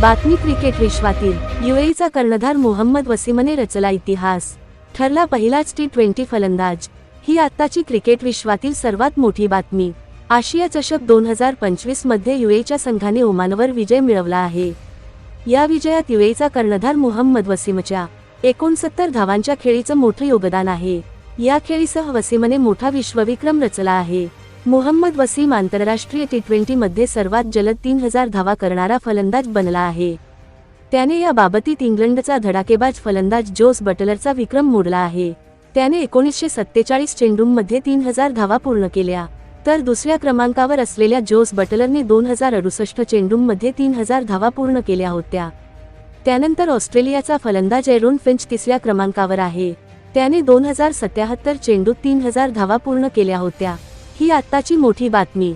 बातमी क्रिकेट विश्वातील युएईचा कर्णधार मोहम्मद वसीमने रचला इतिहास. ठरला पहिलाच टी ट्वेंटी फलंदाज. ही आत्ताची क्रिकेट विश्वातील सर्वात मोठी बातमी. आशिया चषक दोन हजार पंचवीसमध्ये युएच्या संघाने ओमानवर विजय मिळवला आहे. या विजयात युएचा कर्णधार मोहम्मद वसीमच्या एकोणसत्तर धावांच्या खेळीचं मोठं योगदान आहे. या खेळीसह वसीमने मोठा विश्वविक्रम रचला आहे. मोहम्मद वसीम आंतरराष्ट्रीय टी ट्वेंटीमध्ये सर्वात जलद तीन हजार धावा करणारा फलंदाज बनला आहे. त्याने या बाबतीत इंग्लंडचा धडाकेबाज फलंदाज जोस बटलरचा विक्रम मोडला आहे. त्याने एकोणीसशे सत्तेचाळीस चेंडूंमध्ये तीन हजार धावा पूर्ण केल्या. तर दुसऱ्या क्रमांकावर असलेल्या जोस बटलरने दोन हजार अडुसष्ट चेंडूंमध्ये तीन हजार धावा पूर्ण केल्या होत्या. त्यानंतर ऑस्ट्रेलियाचा फलंदाज एरोन फिंच तिसऱ्या क्रमांकावर आहे. त्याने दोन हजार सत्याहत्तर चेंडूत तीन हजार धावा पूर्ण केल्या होत्या. ही आत्ताची मोठी बातमी.